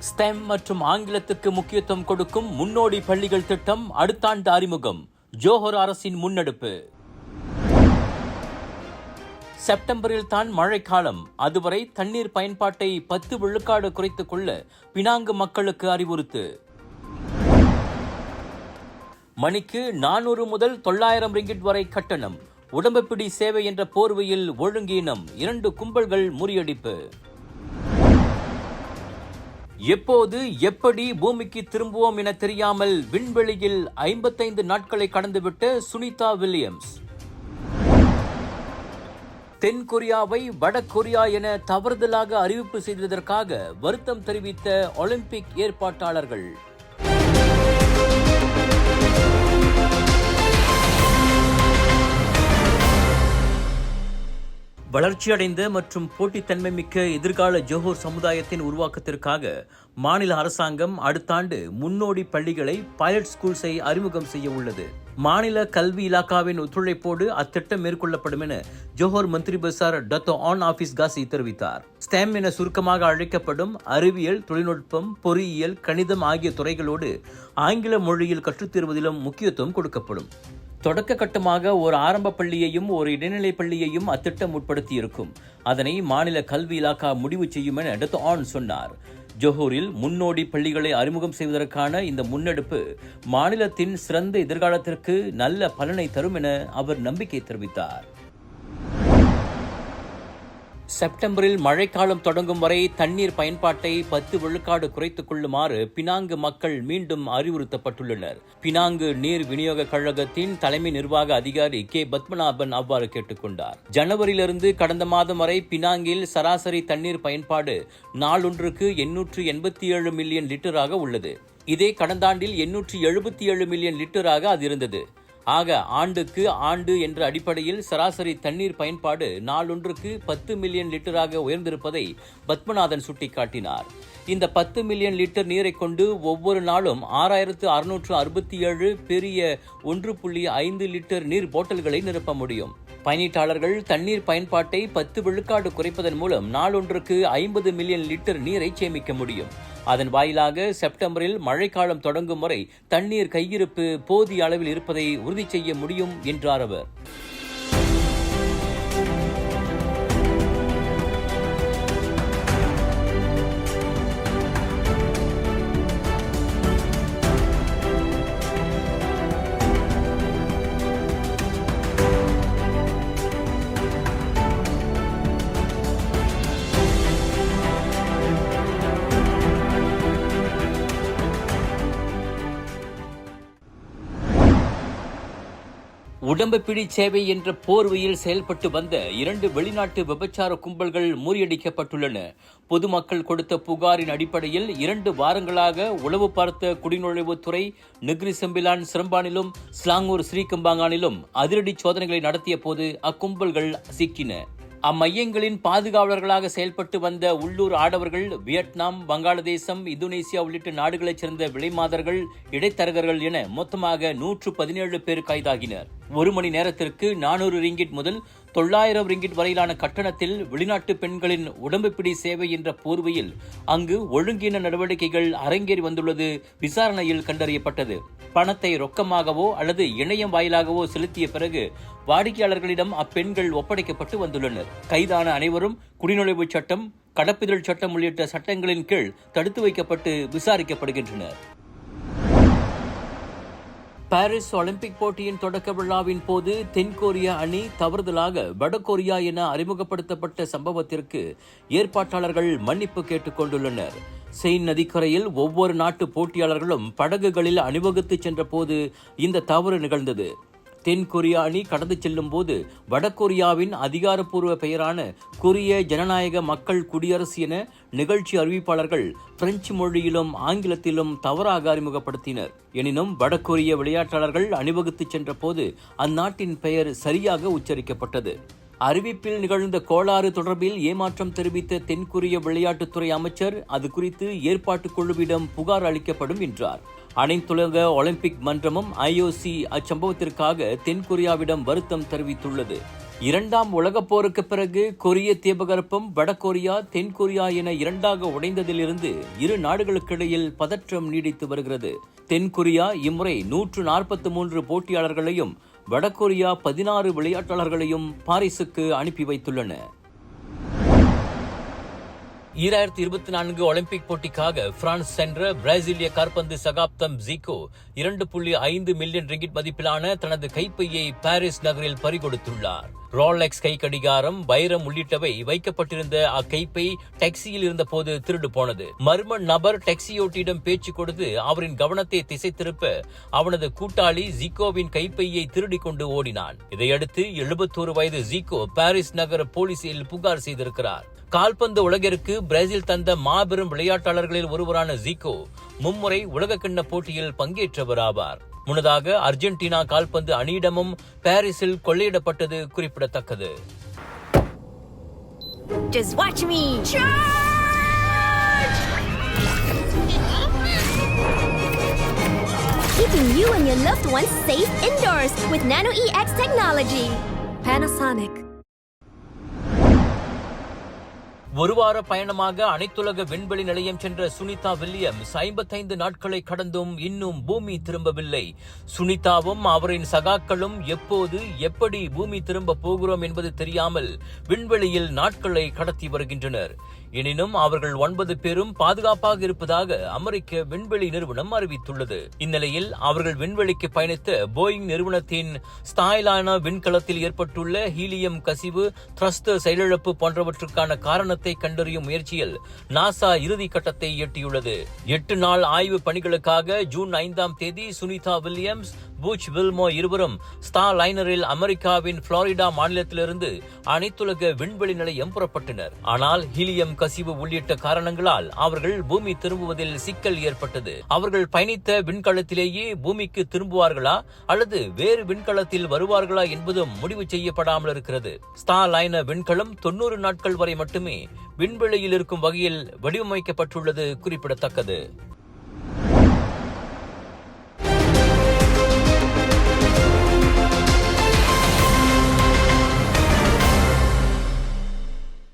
Stem மற்றும் ஆங்கிலத்துக்கு முக்கியத்துவம் கொடுக்கும் முன்னோடி பள்ளிகள் திட்டம் அடுத்த ஆண்டு அறிமுகம். ஜோஹர் அரசின் முன்னெடுப்பு. செப்டம்பரில் தான் மழைக்காலம். அதுவரை தண்ணீர் பயன்பாட்டை பத்து விழுக்காடு குறைத்துக் கொள்ள பினாங்கு மக்களுக்கு அறிவுறுத்து. மணிக்கு நானூறு முதல் தொள்ளாயிரம் ரிங்கிட் வரை கட்டணம். உடம்புப்பிடி சேவை என்ற போர்வையில் ஒழுங்கீனம் இரண்டு கும்பல்கள் முறியடிப்பு. எப்போது எப்படி பூமிக்கு திரும்புவோம் என தெரியாமல் விண்வெளியில் ஐம்பத்தைந்து நாட்களை கடந்துவிட்ட சுனிதா வில்லியம்ஸ். தென் கொரியாவை வட கொரியா என தவறுதலாக அறிவிப்பு செய்ததற்காக வருத்தம் தெரிவித்த ஒலிம்பிக் ஏற்பாட்டாளர்கள். வளர்ச்சியடைந்த மற்றும் போட்டித்தன்மை மிக்க எதிர்கால ஜோஹர் சமுதாயத்தின் உருவாக்கத்திற்காக மாநில அரசாங்கம் அடுத்த ஆண்டு முன்னோடி பள்ளிகளை பைலட் ஸ்கூல்ஸை அறிமுகம் செய்ய உள்ளது. மாநில கல்வி இலாக்காவின் ஒத்துழைப்போடு அத்திட்டம் மேற்கொள்ளப்படும் என ஜோஹர் மந்திரி பசார் டத்தோ ஆன் ஆபீஸ் காசி தெரிவித்தார். ஸ்டெம் என சுருக்கமாக அழைக்கப்படும் அறிவியல் தொழில்நுட்பம் பொறியியல் கணிதம் ஆகிய துறைகளோடு ஆங்கில மொழியில் கற்றுத்தருவதிலும் முக்கியத்துவம் கொடுக்கப்படும். தொடக்க கட்டமாக ஒரு ஆரம்ப பள்ளியையும் ஒரு இடைநிலை பள்ளியையும் அத்திட்டம் உட்படுத்தி இருக்கும் அதனை மாநில கல்வி இலாக்கா முடிவு செய்யும் என டத்து ஆன் சொன்னார். ஜோஹூரில் முன்னோடி பள்ளிகளை அறிமுகம் செய்வதற்கான இந்த முன்னெடுப்பு மாநிலத்தின் சிறந்த எதிர்காலத்திற்கு நல்ல பலனை தரும் என அவர் நம்பிக்கை தெரிவித்தார். செப்டம்பரில் மழைக்காலம் தொடங்கும் வரை தண்ணீர் பயன்பாட்டை பத்து விழுக்காடு குறைத்துக் கொள்ளுமாறு பினாங்கு மக்கள் மீண்டும் அறிவுறுத்தப்பட்டுள்ளனர். பினாங்கு நீர் விநியோக கழகத்தின் தலைமை நிர்வாக அதிகாரி கே. பத்மநாபன் அவ்வாறு கேட்டுக்கொண்டார் ஜனவரியிலிருந்து கடந்த மாதம் வரை பினாங்கில் சராசரி தண்ணீர் பயன்பாடு நாளொன்றுக்கு எண்ணூற்று எண்பத்தி ஏழு மில்லியன் லிட்டராக உள்ளது. இதே கடந்த ஆண்டில் எண்ணூற்று எழுபத்தி ஏழு மில்லியன் லிட்டராக அது இருந்தது ஆக ஆண்டுக்கு ஆண்டு என்ற அடிப்படையில் சராசரி தண்ணீர் பயன்பாடு நாளொன்றுக்கு பத்து மில்லியன் லிட்டராக உயர்ந்திருப்பதை பத்மநாதன் சுட்டிக்காட்டினார். இந்த பத்து மில்லியன் லிட்டர் நீரை கொண்டு ஒவ்வொரு நாளும் ஆறாயிரத்து அறுநூற்று அறுபத்தி ஏழு பெரிய ஒன்று புள்ளி ஐந்து லிட்டர் நீர் போட்டல்களை நிரப்ப முடியும். பயணீட்டாளர்கள் தண்ணீர் பயன்பாட்டை பத்து விழுக்காடு குறைப்பதன் மூலம் நாளொன்றுக்கு ஐம்பது மில்லியன் லிட்டர் நீரை சேமிக்க முடியும். அதன் வாயிலாக செப்டம்பரில் மழைக்காலம் தொடங்கும் வரை தண்ணீர் கையிருப்பு போதிய அளவில் இருப்பதை உறுதி செய்ய முடியும் என்றார் அவர். உடம்பு பிடி சேவை என்ற போர்வையில் செயல்பட்டு வந்த இரண்டு வெளிநாட்டு விபச்சார கும்பல்கள் முறியடிக்கப்பட்டுள்ளன. பொதுமக்கள் கொடுத்த புகாரின் அடிப்படையில் இரண்டு வாரங்களாக உளவு பார்த்த குடிநுழைவுத்துறை நெக்ரி செம்பிலான் சிரம்பானிலும் ஸ்லாங்கூர் ஸ்ரீகம்பாங்கானிலும் அதிரடி சோதனைகளை நடத்திய போது அக்கும்பல்கள் சிக்கின. அம்மையங்களின் பாதுகாவலர்களாக செயல்பட்டு வந்த உள்ளூர் ஆடவர்கள் வியட்நாம் வங்காளதேசம் இந்தோனேசியா உள்ளிட்ட நாடுகளைச் சேர்ந்த விலைமாதர்கள் இடைத்தரகர்கள் என மொத்தமாக நூற்று பதினேழு பேர் கைதாகினர். ஒரு மணி நேரத்திற்கு நானூறு ரிங்கிட் முதல் தொள்ளாயிரம் ரிங்கிட் வரையிலான கட்டணத்தில் வெளிநாட்டு பெண்களின் உடம்புப்பிடி சேவை என்ற போர்வையில் அங்கு ஒழுங்கீன நடவடிக்கைகள் அரங்கேறி வந்துள்ளது விசாரணையில் கண்டறியப்பட்டது. பணத்தை ரொக்கமாகவோ அல்லது இணையம் வாயிலாகவோ செலுத்திய பிறகு வாடிக்கையாளர்களிடம் அப்பெண்கள் ஒப்படைக்கப்பட்டு வந்துள்ளனர். கைதான அனைவரும் குடிநுழைவுச் சட்டம் கடப்பிதழ் சட்டம் உள்ளிட்ட சட்டங்களின் கீழ் தடுத்து வைக்கப்பட்டு விசாரிக்கப்படுகின்றனர். பாரிஸ் ஒலிம்பிக் போட்டியின் தொடக்க விழாவின் போது தென்கொரிய அணி தவறுதலாக வடகொரியா என அறிமுகப்படுத்தப்பட்ட சம்பவத்திற்கு ஏற்பாட்டாளர்கள் மன்னிப்பு கேட்டுக் கொண்டுள்ளனர். செயின் நதிக்கரையில் ஒவ்வொரு நாட்டு போட்டியாளர்களும் படகுகளில் அணிவகுத்து சென்றபோது இந்த தவறு நிகழ்ந்தது. தென்கொரியா அணி கடந்து செல்லும் போது வடகொரியாவின் அதிகாரப்பூர்வ பெயரான கொரிய ஜனநாயக மக்கள் குடியரசு என நிகழ்ச்சி அறிவிப்பாளர்கள் பிரெஞ்சு மொழியிலும் ஆங்கிலத்திலும் தவறாக அறிமுகப்படுத்தினர். எனினும் வடகொரிய விளையாட்டாளர்கள் அணிவகுத்து சென்ற போது அந்நாட்டின் பெயர் சரியாக உச்சரிக்கப்பட்டது. அறிவிப்பில் நிகழ்ந்த கோளாறு தொடர்பில் ஏமாற்றம் தெரிவித்த தென்கொரிய விளையாட்டுத்துறை அமைச்சர் அது குறித்து ஏற்பாட்டு குழுவிடம் புகார் அளிக்கப்படும் என்றார். அனைத்துலக ஒலிம்பிக் மன்றமும் ஐஓசி அச்சம்பவத்திற்காக தென்கொரியாவிடம் வருத்தம் தெரிவித்துள்ளது. இரண்டாம் உலகப் போருக்கு பிறகு கொரிய தீபகற்பம் வடகொரியா தென்கொரியா என இரண்டாக உடைந்ததிலிருந்து இரு நாடுகளுக்கிடையில் பதற்றம் நீடித்து வருகிறது. தென்கொரியா இம்முறை நூற்று நாற்பத்தி மூன்று போட்டியாளர்களையும் வடகொரியா பதினாறு விளையாட்டாளர்களையும் பாரிஸுக்கு அனுப்பி வைத்துள்ளன. ஈராயிரத்தி இருபத்தி நான்கு ஒலிம்பிக் போட்டிக்காக பிரான்ஸ் சென்ற பிரேசிலிய காற்பந்து சகாப்தம் ஜிகோ இரண்டு புள்ளி ஐந்து மில்லியன் ரிங்கிட் மதிப்பிலான தனது கைப்பையை பாரிஸ் நகரில் பறிகொடுத்துள்ளார். ரோலெக்ஸ் கை கடிகாரம் வைரம் உள்ளிட்டவை வைக்கப்பட்டிருந்த அக்கைப்பை டாக்ஸியில் இருந்தபோது திருடு போனது. மர்ம நபர் டாக்ஸியோட்டியிடம் பேச்சு கொடுத்து அவரின் கவனத்தை திசை திருப்ப அவனது கூட்டாளி ஜிகோவின் கைப்பையை திருடி கொண்டு ஓடினான். இதையடுத்து எழுபத்தோரு வயது ஜிகோ பாரிஸ் நகர போலீசில் புகார் செய்திருக்கிறார். கால்பந்து உலகிற்கு பிரேசில் தந்த மாபெரும் விளையாட்டாளர்களில் ஒருவரான ஜீகோ மும்முறை உலகக்கிண்ண போட்டியில் பங்கேற்றவர் ஆவார் முன்னதாக அர்ஜென்டினா கால்பந்து அணியிடமும் பாரிஸில் கொள்ளையிடப்பட்டது குறிப்பிடத்தக்கது Just watch me! Charge! Keeping you and your loved ones safe indoors with Nano EX technology. Panasonic. ஒரு வார பயணமாக அனைத்துலக விண்வெளி நிலையம் சென்ற சுனிதா வில்லியம்ஸ் ஐம்பத்தைந்து நாட்களை கடந்தும் இன்னும் பூமி திரும்பவில்லை. சுனிதாவும் அவரின் சகாக்களும் எப்போது எப்படி பூமி திரும்ப போகிறோம் என்பது தெரியாமல் விண்வெளியில் நாட்களை கடத்தி வருகின்றனர். எனினும் அவர்கள் ஒன்பது பேரும் பாதுகாப்பாக இருப்பதாக அமெரிக்க விண்வெளி நிறுவனம் அறிவித்துள்ளது. இந்நிலையில் அவர்கள் விண்வெளிக்கு பயணித்த போயிங் நிறுவனத்தின் ஸ்தாயிலான விண்கலத்தில் ஏற்பட்டுள்ள ஹீலியம் கசிவு த்ரஸ்த செயலிழப்பு போன்றவற்றுக்கான காரணத்தை கண்டறியும் முயற்சியில் நாசா இறுதி கட்டத்தை எட்டியுள்ளது. எட்டு நாள் ஆய்வு பணிகளுக்காக ஜூன் ஐந்தாம் தேதி சுனிதா வில்லியம்ஸ் பூச் வில்மோ இருவரும் ஸ்டார் லைனரில் அமெரிக்காவின் புளோரிடா மாநிலத்திலிருந்து அனைத்துலக விண்வெளி நிலையம் புறப்பட்டனர். ஆனால் ஹீலியம் கசிவு உள்ளிட்ட காரணங்களால் அவர்கள் பூமி திரும்புவதில் சிக்கல் ஏற்பட்டது. அவர்கள் பயணித்த விண்கலத்திலேயே பூமிக்கு திரும்புவார்களா அல்லது வேறு விண்கலத்தில் வருவார்களா என்பதும் முடிவு செய்யப்படாமல் இருக்கிறது. ஸ்டார் லைனர் விண்கலம் தொண்ணூறு நாட்கள் வரை மட்டுமே விண்வெளியில் இருக்கும் வகையில் வடிவமைக்கப்பட்டுள்ளது குறிப்பிடத்தக்கது.